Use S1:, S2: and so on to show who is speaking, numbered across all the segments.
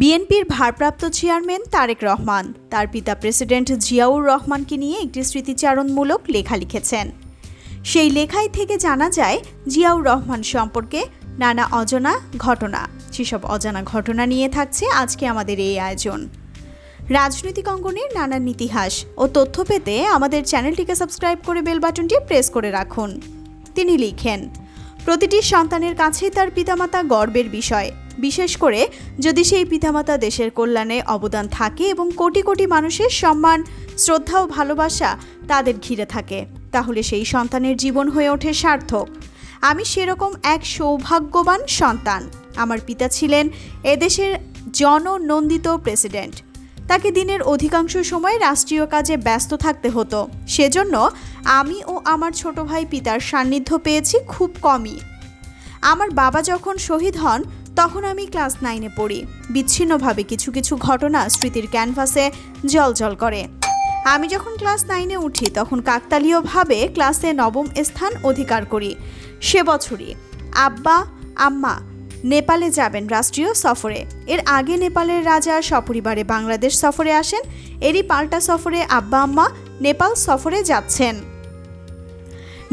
S1: বিএনপির ভারপ্রাপ্ত চেয়ারম্যান তারেক রহমান। তার পিতা প্রেসিডেন্ট জিয়াউর রহমানকে নিয়ে একটি স্মৃতিচারণমূলক লেখা লিখেছেন। সেই লেখায় থেকে জানা যায়, জিয়াউর রহমান সম্পর্কে নানা অজানা ঘটনা। সেসব অজানা ঘটনা নিয়ে থাকছে আজকে আমাদের এই আয়োজন। রাজনৈতিক অঙ্গনের নানান ইতিহাস ও তথ্য পেতে আমাদের চ্যানেলটিকে সাবস্ক্রাইব করে বেল বাটনটি প্রেস করে রাখুন। তিনি লিখেন প্রতিটি সন্তানের কাছেই তার পিতামাতা গর্বের বিষয়। বিশেষ করে যদি সেই পিতামাতা দেশের কল্যাণে অবদান থাকে এবং কোটি কোটি মানুষের সম্মান, শ্রদ্ধা ও ভালোবাসা তাদের ঘিরে থাকে, তাহলে সেই সন্তানের জীবন হয়ে ওঠে সার্থক। আমি সেরকম এক সৌভাগ্যবান সন্তান। আমার পিতা ছিলেন এদেশের জননন্দিত প্রেসিডেন্ট। তাকে দিনের অধিকাংশ সময় রাষ্ট্রীয় কাজে ব্যস্ত থাকতে হতো। সেজন্য আমি ও আমার ছোট ভাই পিতার সান্নিধ্য পেয়েছি খুব কমই। আমার বাবা যখন শহীদ হন, তখন আমি ক্লাস নাইনে পড়ি। বিচ্ছিন্নভাবে কিছু কিছু ঘটনা স্মৃতির ক্যানভাসে জল করে। আমি যখন ক্লাস নাইনে উঠি, তখন কাকতালীয়ভাবে ক্লাসে নবম স্থান অধিকার করি। সে বছরই আব্বা, আম্মা নেপালে যাবেন রাষ্ট্রীয় সফরে। এর আগে নেপালের রাজা সপরিবারে বাংলাদেশ সফরে আসেন, এরই পাল্টা সফরে আব্বা আম্মা নেপাল সফরে যাচ্ছেন।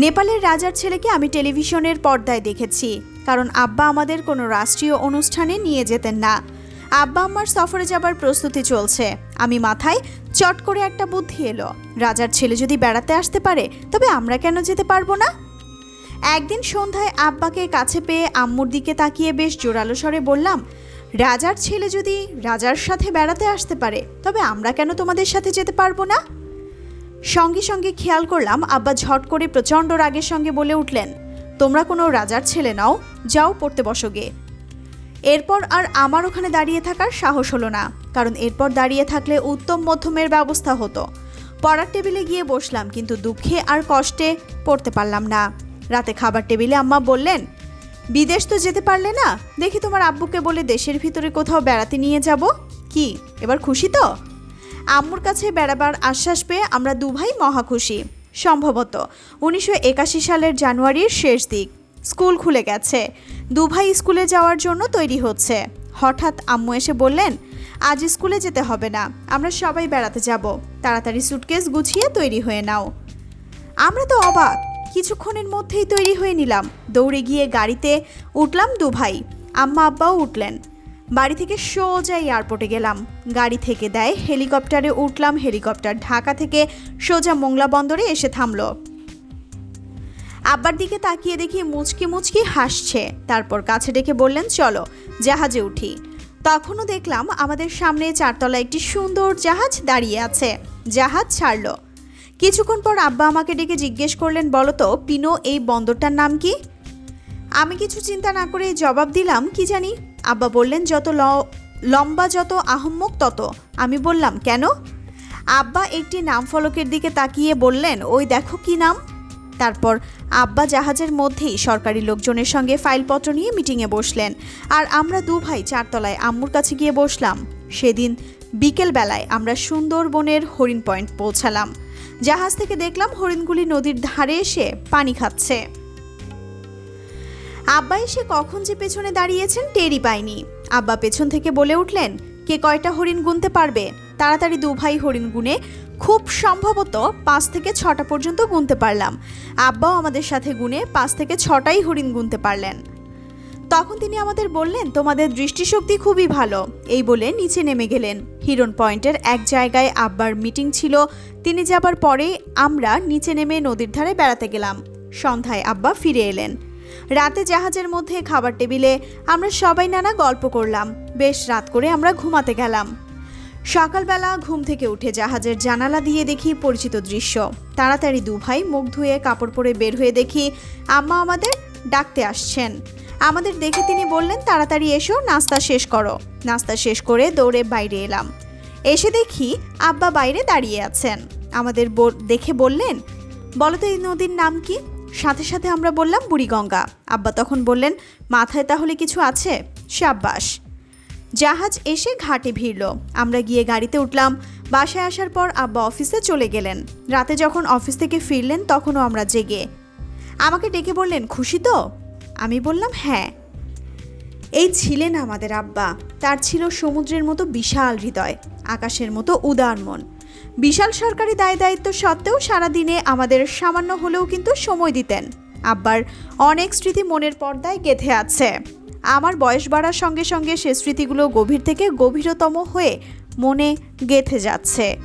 S1: নেপালের রাজার ছেলেকে আমি টেলিভিশনের পর্দায় দেখেছি, কারণ আব্বা আমাদের কোনো রাষ্ট্রীয় অনুষ্ঠানে নিয়ে যেতেন না। আব্বা আম্মার সফরে যাবার প্রস্তুতি চলছে। আমি মাথায় চট করে একটা বুদ্ধি এলো, রাজার ছেলে যদি বেড়াতে আসতে পারে, তবে আমরা কেন যেতে পারব না? একদিন সন্ধ্যায় আব্বাকে কাছে পেয়ে আম্মুর দিকে তাকিয়ে বেশ জোরালো স্বরে বললাম, রাজার ছেলে যদি রাজার সাথে বেড়াতে আসতে পারে, তবে আমরা কেন তোমাদের সাথে যেতে পারব না? সঙ্গে সঙ্গে খেয়াল করলাম আব্বা ঝট করে প্রচণ্ড রাগের সঙ্গে বলে উঠলেন, তোমরা কোনো রাজার ছেলে নাও, যাও পড়তে বসো গে। এরপর আর আমার ওখানে দাঁড়িয়ে থাকার সাহস হলো না, কারণ এরপর দাঁড়িয়ে থাকলে উত্তম মধ্যমের ব্যবস্থা হতো। পড়ার টেবিলে গিয়ে বসলাম, কিন্তু দুঃখে আর কষ্টে পড়তে পারলাম না। রাতে খাবার টেবিলে আম্মা বললেন, বিদেশ তো যেতে পারলে না, দেখি তোমার আব্বুকে বলে দেশের ভিতরে কোথাও বেড়াতে নিয়ে যাব। কি, এবার খুশি তো? আম্মুর কাছে বেড়াবার আশ্বাস পেয়ে আমরা দুভাই মহা খুশি। সম্ভবত উনিশশো একাশি সালের জানুয়ারির শেষ দিক। স্কুল খুলে গেছে। দুভাই স্কুলে যাওয়ার জন্য তৈরি হচ্ছে। হঠাৎ আম্মু এসে বললেন, আজ স্কুলে যেতে হবে না, আমরা সবাই বেড়াতে যাব। তাড়াতাড়ি সুটকেস গুছিয়ে তৈরি হয়ে নাও। আমরা তো অবাক কিছুক্ষণের মধ্যেই তৈরি হয়ে নিলাম। দৌড়ে গিয়ে গাড়িতে উঠলাম দু ভাই আম্মা আব্বাও উঠলেন। বাড়ি থেকে সোজা এয়ারপোর্টে গেলাম। গাড়ি থেকে দেয় হেলিকপ্টারে উঠলাম। হেলিকপ্টার ঢাকা থেকে সোজা মোংলা বন্দরে এসে থামলো। আব্বার দিকে তাকিয়ে দেখি মুচকি মুচকি হাসছে। তারপর কাছে ডেকে বললেন, চলো, জাহাজে উঠি। তখনও দেখলাম আমাদের সামনে চারতলা একটি সুন্দর জাহাজ দাঁড়িয়ে আছে। জাহাজ ছাড়লো। কিছুক্ষণ পর আব্বা আমাকে ডেকে জিজ্ঞেস করলেন বলতো পিনো, এই বন্দরটার নাম কি? আমি কিছু চিন্তা না করে জবাব দিলাম, কি জানি? আব্বা বললেন, যত ল- লম্বা যত আহম্মক তত। আমি বললাম, কেন? আব্বা একটি নাম ফলকের দিকে তাকিয়ে বললেন, ওই দেখো কি নাম। তারপর আব্বা জাহাজের মধ্যেই সরকারি লোকজনের সঙ্গে ফাইলপত্র নিয়ে মিটিংয়ে বসলেন, আর আমরা দু ভাই চারতলায় আম্মুর কাছে গিয়ে বসলাম। সেদিন বিকেলবেলায় আমরা সুন্দরবনের হরিণ পয়েন্ট পৌঁছালাম। জাহাজ থেকে দেখলাম হরিণগুলি নদীর ধারে এসে পানি খাচ্ছে। আব্বা এসে কখন যে পেছনে দাঁড়িয়েছেন টেরই পাইনি। আব্বা পেছন থেকে বলে উঠলেন, কে কয়টা হরিণ গুনতে পারবে? তাড়াতাড়ি দু ভাই হরিণ গুনে। খুব সম্ভবত পাঁচ থেকে ছটা পর্যন্ত গুনতে পারলাম। আব্বাও আমাদের সাথে গুনে পাঁচ থেকে ছটাই হরিণ গুনতে পারলেন। তখন তিনি আমাদের বললেন, তোমাদের দৃষ্টিশক্তি খুবই ভালো। এই বলে নিচে নেমে গেলেন। হিরন পয়েন্টের এক জায়গায় আব্বার মিটিং ছিল। তিনি যাবার পরে আমরা নিচে নেমে নদীর ধারে বেড়াতে গেলাম। সন্ধ্যায় আব্বা ফিরে এলেন। রাতে জাহাজের মধ্যে খাবার টেবিলে আমরা সবাই নানা গল্প করলাম। বেশ রাত করে আমরা ঘুমাতে গেলাম। সকালবেলা ঘুম থেকে উঠে জাহাজের জানালা দিয়ে দেখি পরিচিত দৃশ্য। তাড়াতাড়ি দু ভাই মুখ ধুয়ে কাপড় পরে বের হয়ে দেখি, আম্মা আমাদের ডাকতে আসছেন। আমাদের দেখে তিনি বললেন, তাড়াতাড়ি এসো, নাস্তা শেষ করো। নাস্তা শেষ করে দৌড়ে বাইরে এলাম। এসে দেখি আব্বা বাইরে দাঁড়িয়ে আছেন। আমাদের দেখে বললেন, বলো তো এই নদীর নাম কি? সাথে সাথে আমরা বললাম, বুড়িগঙ্গা। আব্বা তখন বললেন, মাথায় তাহলে কিছু আছে? সাব্বাস। জাহাজ এসে ঘাটে ভিড়ল। আমরা গিয়ে গাড়িতে উঠলাম। বাসায় আসার পর আব্বা অফিসে চলে গেলেন। রাতে যখন অফিস থেকে ফিরলেন, তখনও আমরা জেগে। আমাকে ডেকে বললেন, খুশি তো? আমি বললাম হ্যাঁ। এই ছিলেন আমাদের আব্বা। তার ছিল সমুদ্রের মতো বিশাল হৃদয়, আকাশের মতো উদার মন। বিশাল সরকারি দায় দায়িত্ব সত্ত্বেও সারাদিনে আমাদের সামান্য হলেও কিন্তু সময় দিতেন। আব্বার অনেক স্মৃতি মনের পর্দায় গেঁথে আছে। আমার বয়স বাড়ার সঙ্গে সঙ্গে সে স্মৃতিগুলো গভীর থেকে গভীরতম হয়ে মনে গেঁথে যাচ্ছে।